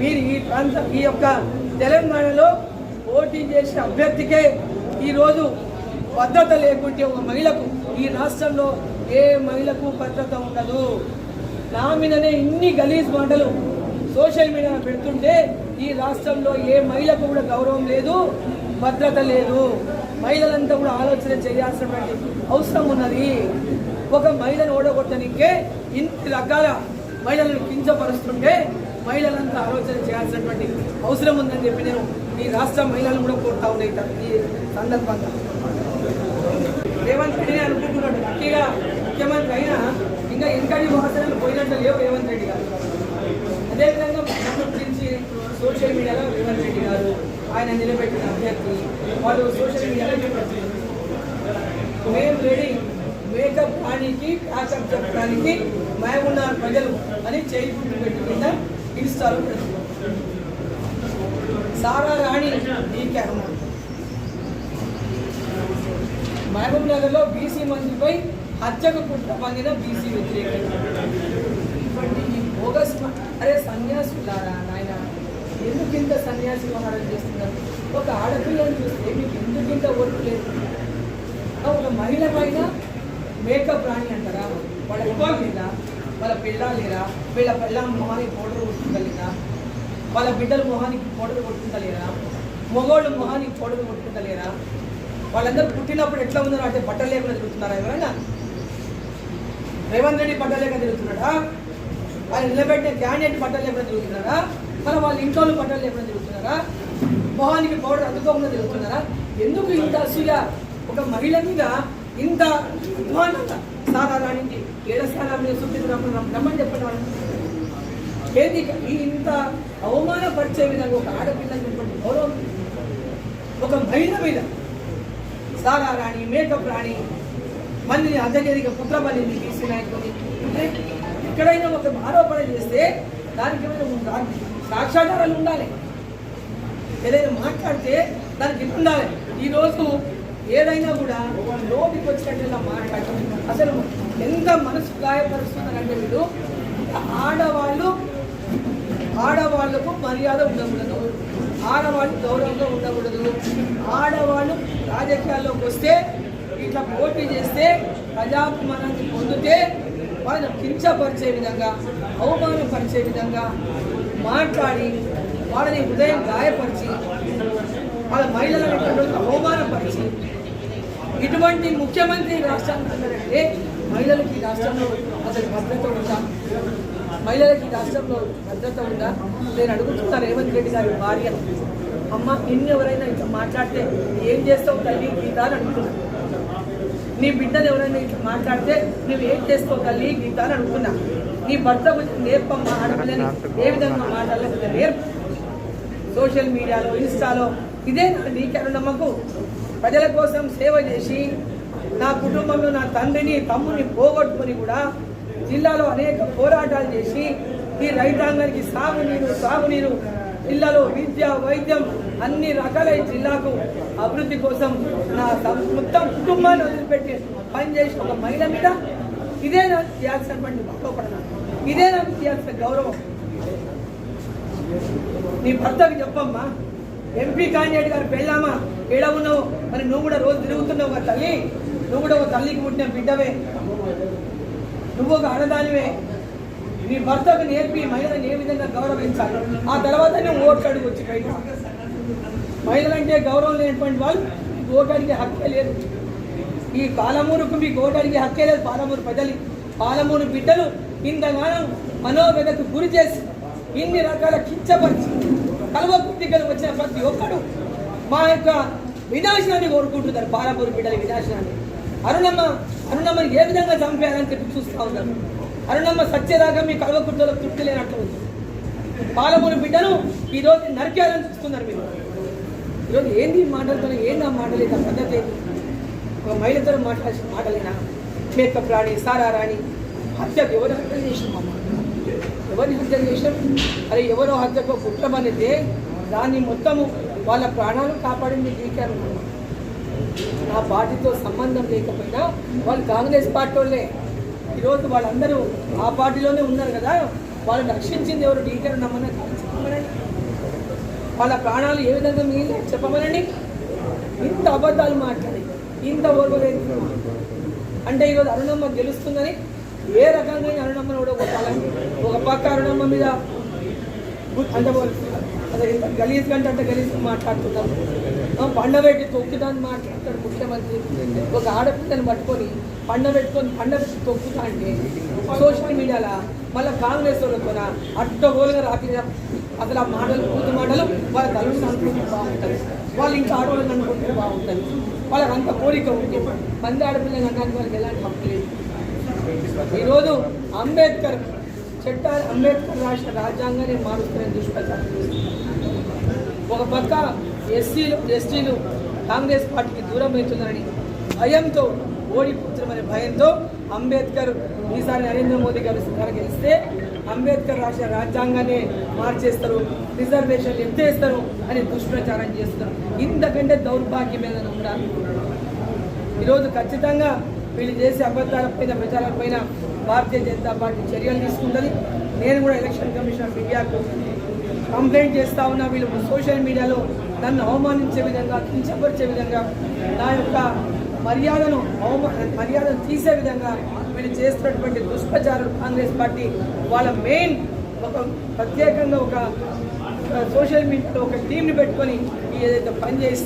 మీరు ఈ ప్రాంతం ఈ యొక్క తెలంగాణలో పోటీ చేసిన అభ్యర్థికే ఈరోజు భద్రత లేకుంటే ఒక మహిళకు ఈ రాష్ట్రంలో ఏ మహిళకు భద్రత ఉండదు. నా మీదనే ఇన్ని గలీజ్ మాటలు సోషల్ మీడియా పెడుతుంటే ఈ రాష్ట్రంలో ఏ మహిళకు కూడా గౌరవం లేదు భద్రత లేదు. మహిళలంతా కూడా ఆలోచన చేయాల్సినటువంటి అవసరం ఉన్నది. ఒక మహిళను ఓడగొట్టడానికే ఇన్ని రకాల మహిళలను కించపరుస్తుంటే మహిళలంతా ఆలోచన చేయాల్సినటువంటి అవసరం ఉందని చెప్పి నేను ఈ రాష్ట్ర మహిళలను కూడా కోరుతా ఉన్నాయి ఈ సందర్భంగా. రేవంత్ రెడ్డి అనుకుంటున్నాడు. ముఖ్యంగా ముఖ్యమంత్రి అయినా ఇంకా ఎంకటి వాసనలు పోయినట్లు లేవు రేవంత్ రెడ్డి గారు. అదేవిధంగా మన గురించి సోషల్ మీడియాలో రేవంత్ రెడ్డి గారు ఆయన నిలబెట్టిన అభ్యర్థి వాళ్ళు సోషల్ మీడియాలో చెప్పారు. మేము రెడీ మేకప్ రానికి ప్యాకప్ చెప్పడానికి మేమున్నారు ప్రజలు అని చేయి గుర్తు పెట్టి సారా రాణి ఈ అన్నారు మహబూబ్ నగర్లో బీసీ మందిపై హత్యకు కుట్ర పందిన బీసీ వ్యతిరేకత ఇటువంటి ఈ బోగస్ అరే సన్యాసులారా నాయన ఎందుకు ఇంత సన్యాసి వ్యవహారం చేస్తున్నారు? ఒక ఆడపిల్లని చూస్తే మీకు ఎందుకు ఇంత ఓర్పు లేదు? ఒక మహిళ పైన మేకప్ రాణి అంటారా? వాళ్ళ ఇవ్వాలి లేదా వాళ్ళ పిల్ల లేరా వీళ్ళ పిల్ల మొహానికి పౌడర్ కొట్టుకుంటలేదా వాళ్ళ బిడ్డల మొహానికి పౌడర్ కొట్టుకుంటలేరా మొగోళ్ళు మొహానికి పౌడర్ కొట్టుకుంటలేరా వాళ్ళందరూ పుట్టినప్పుడు ఎట్లా ఉన్నారో అంటే బట్టలు లేకుండా తిరుగుతున్నారా ఎవరైనా? రేవంత్ రెడ్డి బట్టలు లేకుండా తిరుగుతున్నాడా? వాళ్ళు నిలబెట్టిన క్యాండిడేట్ బట్టలు లేకుండా తిరుగుతున్నారా? మన వాళ్ళ ఇంట్లో బట్టలు లేకుండా తిరుగుతున్నారా? మొహానికి పౌడర్ అందుకోకుండా తిరుగుతున్నారా? ఎందుకు ఇంత అసూయ? ఒక మహిళ మీద ఇంత అధ్వానంగా సారా రాణికి ఏడ స్థానం మీద సుప్రీం రమ్మని చెప్పండి వాళ్ళని ఏంది ఈ ఇంత అవమానపరిచే విధంగా ఒక ఆడపిల్లని గౌరవం ఒక మహిళ మీద సారా రాణి మేకప్ రాణి మళ్ళీ అద్దెనిగా పుత్రబలిని బీసీ నాయకుని ఎక్కడైనా ఒక ఆరోపణ చేస్తే దానికి ఏమైనా సాక్షాధారాలు ఉండాలి. ఏదైనా మాట్లాడితే దానికి ఉండాలి. ఈరోజు ఏదైనా కూడా నోటికి వచ్చినట్టుగా మాట్లాడటం అసలు ఎంత మనసు గాయపరుస్తున్నారంటే వీళ్ళు ఆడవాళ్ళు ఆడవాళ్ళకు మర్యాద ఉండకూడదు. ఆడవాళ్ళు గౌరవంగా ఉండకూడదు. ఆడవాళ్ళు రాజకీయాల్లోకి వస్తే ఇట్లా పోటీ చేస్తే ప్రజాభిమానాన్ని పొందితే వాళ్ళని కించపరిచే విధంగా అవమానపరిచే విధంగా మాట్లాడి వాళ్ళని హృదయం గాయపరిచి వాళ్ళ మహిళలను అవమానపరిచి ఇటువంటి ముఖ్యమంత్రి రాష్ట్రానికి ఉన్నారంటే మహిళలకి ఈ రాష్ట్రంలో అసలు భద్రత ఉందా? మహిళలకి ఈ రాష్ట్రంలో భద్రత ఉందా? నేను అడుగుతున్నా రేవంత్ రెడ్డి గారి భార్య అమ్మ నిన్ను ఎవరైనా ఇట్లా మాట్లాడితే ఏం చేస్తావు తల్లి గీత అని నీ బిడ్డలు ఎవరైనా ఇట్లా మాట్లాడితే నువ్వు ఏం చేస్తావు తల్లి గీత అని అడుగుతున్నా. నీ భర్త నేర్పమ్మ ఆడపిల్లని ఏ విధంగా మాట్లాడలేదు నేర్పు. సోషల్ మీడియాలో ఇన్స్టాలో ఇదే నా నీకెరు నమ్మకు. ప్రజల కోసం సేవ చేసి నా కుటుంబంలో నా తండ్రిని తమ్ముని పోగొట్టుకుని కూడా జిల్లాలో అనేక పోరాటాలు చేసి ఈ రైతాంగానికి సాగునీరు సాగునీరు జిల్లాలో విద్య వైద్యం అన్ని రకాల జిల్లాకు అభివృద్ధి కోసం నా మొత్తం కుటుంబాన్ని వదిలిపెట్టి పనిచేసిన ఒక మహిళ మీద ఇదే నాకు చేయాల్సినటువంటి గౌరవపడన ఇదే నాకు చేయాల్సిన గౌరవం. నీ భర్తకు చెప్పమ్మా. ఎంపీ క్యాండిడేట్ గారు పెళ్ళామా? ఏడ ఉన్నావు? మరి నువ్వు కూడా రోజు తిరుగుతున్నావు కదా తల్లి? నువ్వు కూడా ఒక తల్లికి పుట్టిన బిడ్డవే. నువ్వు ఒక అన్నదానివే నీ భర్తకు నేర్పి మహిళలను ఏ విధంగా గౌరవించాలి? ఆ తర్వాత నువ్వు ఓట్లు అడుగుచ్చు మహిళలంటే గౌరవం లేనటువంటి వాళ్ళు మీకు ఓటు అడిగే హక్కే లేదు. ఈ పాలమూరుకు మీకు ఓటు అడిగే హక్కే లేదు పాలమూరు ప్రజలు పాలమూరు బిడ్డలు ఇంతగానం మనోవేదకు గురి చేసి ఇన్ని రకాల కించపరిచి కలువ పుట్టికలు వచ్చిన ప్రతి ఒక్కడు మా యొక్క వినాశనాన్ని కోరుకుంటున్నారు. పాలమూరు బిడ్డల వినాశనాన్ని. అరుణమ్మ అరుణమ్మని ఏ విధంగా చంపేయాలని చెప్పి చూస్తూ ఉన్నారు అరుణమ్మ సత్యదాకా మీ కలవకుట్లలో తృప్తి లేనట్లు ఉంది. పాలమూరు బిడ్డను ఈరోజు నరికేయాలని చూస్తున్నారు మీరు. ఈరోజు ఏంది ఈ మాటలతో ఏంది ఆ మాటలు? ఆ పద్ధతి ఏంది? ఒక మహిళతో మాట్లాడాల్సిన మాటలేనా? మేకప్ రాణి సారా రాణి హత్య ఎవరు హత్య చేసినాం ఎవరిని హత్య చేసినాం అరే ఎవరో హత్యకు కుట్రమనితే దాన్ని మొత్తము వాళ్ళ ప్రాణాలు కాపాడింది డీకే అనుకున్నాం నా పార్టీతో సంబంధం లేకపోయినా వాళ్ళు కాంగ్రెస్ పార్టీ వాళ్ళే. ఈరోజు వాళ్ళందరూ ఆ పార్టీలోనే ఉన్నారు కదా వాళ్ళు రక్షించింది ఎవరు? డీకే నమ్మని చెప్పమనండి. వాళ్ళ ప్రాణాలు ఏ విధంగా మిగిలి చెప్పమనండి. ఇంత అబద్ధాలు మాట్లాడి ఇంత ఓర్వలేదు అంటే ఈరోజు అరుణమ్మ గెలుస్తుందని ఏ రకంగా అరుణమ్మను కూడా కొట్టాలని ఒక పక్క అరుణమ్మ మీద అంటే అదే ఇంత గలీజ్ కంటే అంటే గలీజ్ మాట్లాడుతున్నాం ఆ, పండబెట్టి తొక్కుతాను మాట్లాడతాడు ముఖ్యమంత్రి. ఒక ఆడపిల్లని పట్టుకొని పండబెట్టుకొని పండబెట్టి తొక్కుతా అంటే సోషల్ మీడియాలో మళ్ళీ కాంగ్రెస్ వాళ్ళతో అడ్డగోలుగా రాకి అసలు ఆ మాటలు పూర్తి మాటలు వాళ్ళ తలుపు అనుకుంటే బాగుంటుంది. వాళ్ళు ఇంకా ఆడవాళ్ళని అనుకుంటే బాగుంటుంది. వాళ్ళకి అంత కోరిక ఉంది మంది ఆడపిల్లని అనడానికి వాళ్ళకి ఎలాంటి హక్కు లేదు. ఈరోజు అంబేద్కర్ చట్టాలు అంబేద్కర్ రాసిన రాజ్యాంగాన్ని మారుస్తున్న దుష్ప్రచారం ఒక పక్క ఎస్సీలు ఎస్టీలు కాంగ్రెస్ పార్టీకి దూరం అవుతున్నారని భయంతో ఓడిపోతున్నామనే భయంతో అంబేద్కర్ ఈసారి నరేంద్ర మోదీ గారు గారు గెలిస్తే అంబేద్కర్ రాసిన రాజ్యాంగాన్ని మార్చేస్తారు రిజర్వేషన్ ఎత్తేస్తారు అని దుష్ప్రచారం చేస్తున్నారు. ఇంతకంటే దౌర్భాగ్యం ఏదైనా ఈరోజు ఖచ్చితంగా వీళ్ళు చేసే అబద్ధాలపైన ప్రచారాలపైన భారతీయ జనతా పార్టీ చర్యలు తీసుకుంటుంది. నేను కూడా ఎలక్షన్ కమిషన్ ఆఫ్ ఇండియాకు కంప్లైంట్ చేస్తా ఉన్నా. వీళ్ళు సోషల్ మీడియాలో నన్ను అవమానించే విధంగా కించపరిచే విధంగా నా యొక్క మర్యాదను అవమా మర్యాదను తీసే విధంగా వీళ్ళు చేస్తున్నటువంటి దుష్ప్రచారం కాంగ్రెస్ పార్టీ వాళ్ళ మెయిన్ ఒక ప్రత్యేకంగా ఒక సోషల్ మీడియాలో ఒక టీంని పెట్టుకొని ఏదైతే పని చేసి